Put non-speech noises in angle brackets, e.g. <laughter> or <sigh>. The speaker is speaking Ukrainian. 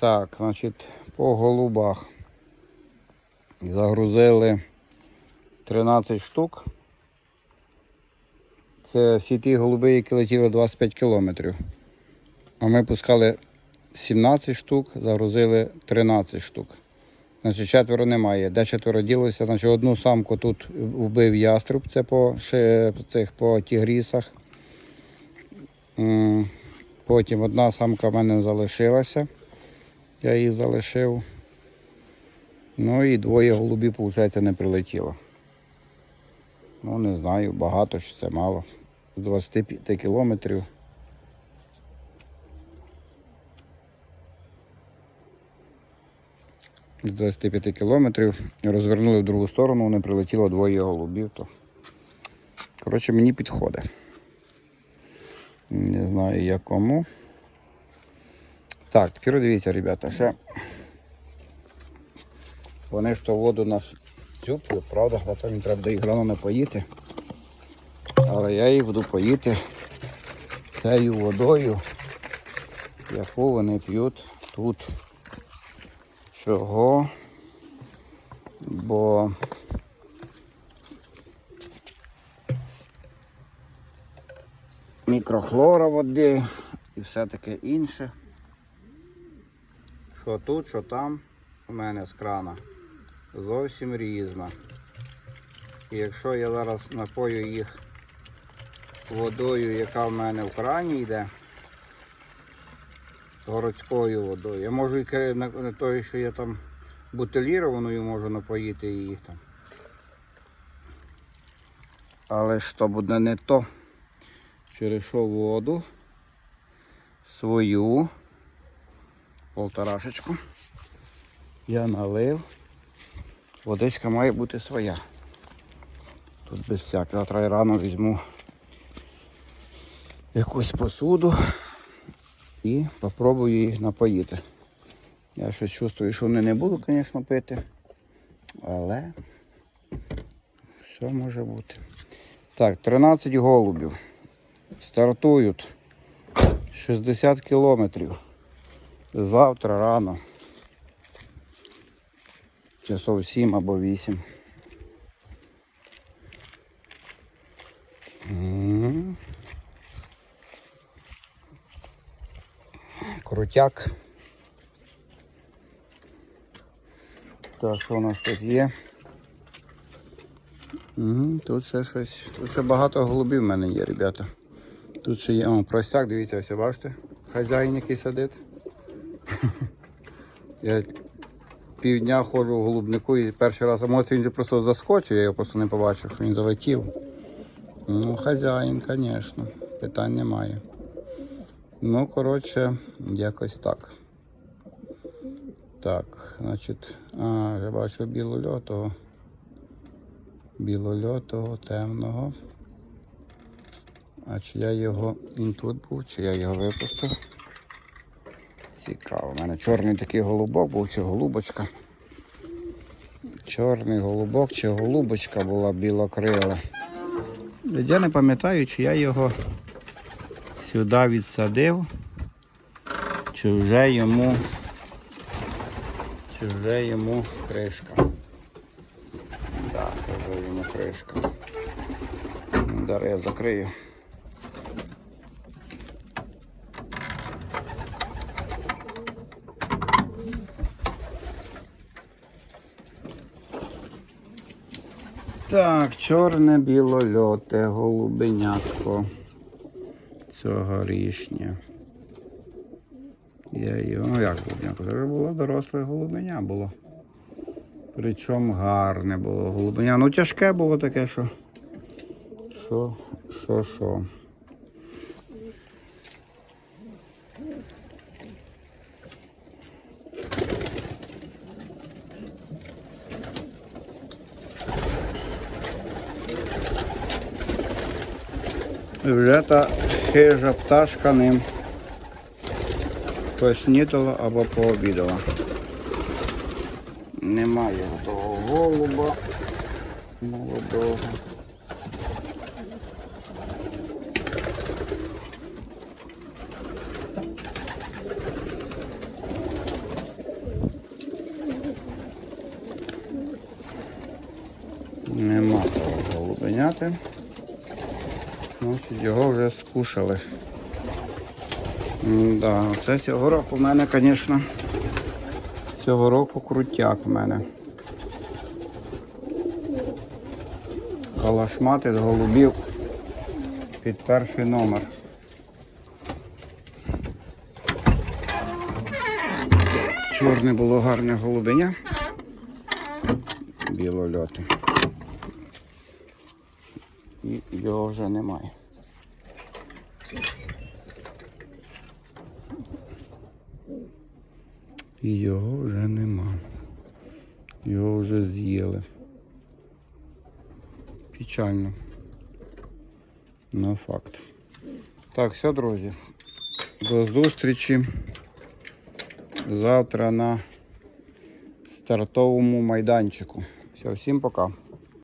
Так, значить, по голубах загрузили 13 штук. Це всі ті голуби, які летіли 25 кілометрів. А ми пускали 17 штук, загрузили 13 штук. Значить, четверо немає. Де четверо ділося? Значить, одну самку тут вбив яструб, це по, цих, по тігрісах. Потім одна самка в мене залишилася. Я її залишив. Ну і двоє голубів, виходить, не прилетіло. Ну, не знаю, багато чи це мало. З 25 кілометрів. З 25 кілометрів розвернули в другу сторону, не прилетіло двоє голубів. То... Коротше, мені підходить. Не знаю якому. Так, тепер дивіться, ребята, ще вони ж то воду нас цюплю, правда, а то їм треба до їх рано напоїти. Але я їх буду поїти цією водою, яку вони п'ють тут. Чого? Бо мікрохлора води і все таке інше. Що тут, що там у мене з крана зовсім різна. І якщо я зараз напою їх водою, яка в мене в крані йде, городською водою, я можу і на тою, що я там бутилірованою можу напоїти їх там. Але ж то буде не то. Через що воду свою полторашечку я налив. Водичка має бути своя. Тут без всякого. Завтра я рано візьму якусь посуду і попробую їх напоїти. Я щось чувствую, що вони не буду, звісно, пити. Але все може бути. Так, 13 голубів. Стартують 60 кілометрів. Завтра рано. Часов 7 або 8. Крутяк. Так, що у нас тут є? Тут ще щось. Тут ще багато голубів в мене є, ребята. Тут ще є. О, простяк, дивіться, ось бачите? Хазяїн який сидить. <laughs> Я півдня ходжу в голубнику і перший раз, а може він просто заскочив, я його просто не побачив, що він залетів. Ну, хазяїн, звісно, питань немає. Ну, коротше, якось так. Так, значить, а, я бачу білольотого. Білольотого, темного. А чи я його він тут був, чи я його випустив? Цікаво. У мене чорний такий голубок був чи голубочка. Чорний голубок чи голубочка була білокрила. Я не пам'ятаю, чи я його сюди відсадив, чи вже йому, чи вже йому кришка. Так, вже йому кришка. Ну, я закрию. Так, чорне білольоте, голубенятко цьогорічнє. Я його, ну як голубенятко, це вже було доросле голубеня було. Причому гарне було голубеня. Ну тяжке було таке, що. Що, що, що. вже та хижа пташка ним поснідала або пообідала. Немає того голуба молодого. Нема того голубеняти. Значить, його вже скушали. Да, це цього року в мене, звісно, цього року крутяк в мене. Калашмати з голубів під перший номер. Чорне було гарне голубеня. Білольоти. І його вже немає. І його вже нема. Його вже з'їли. Печально. На факт. Так, все, друзі. До зустрічі завтра на стартовому майданчику. Все, всім пока.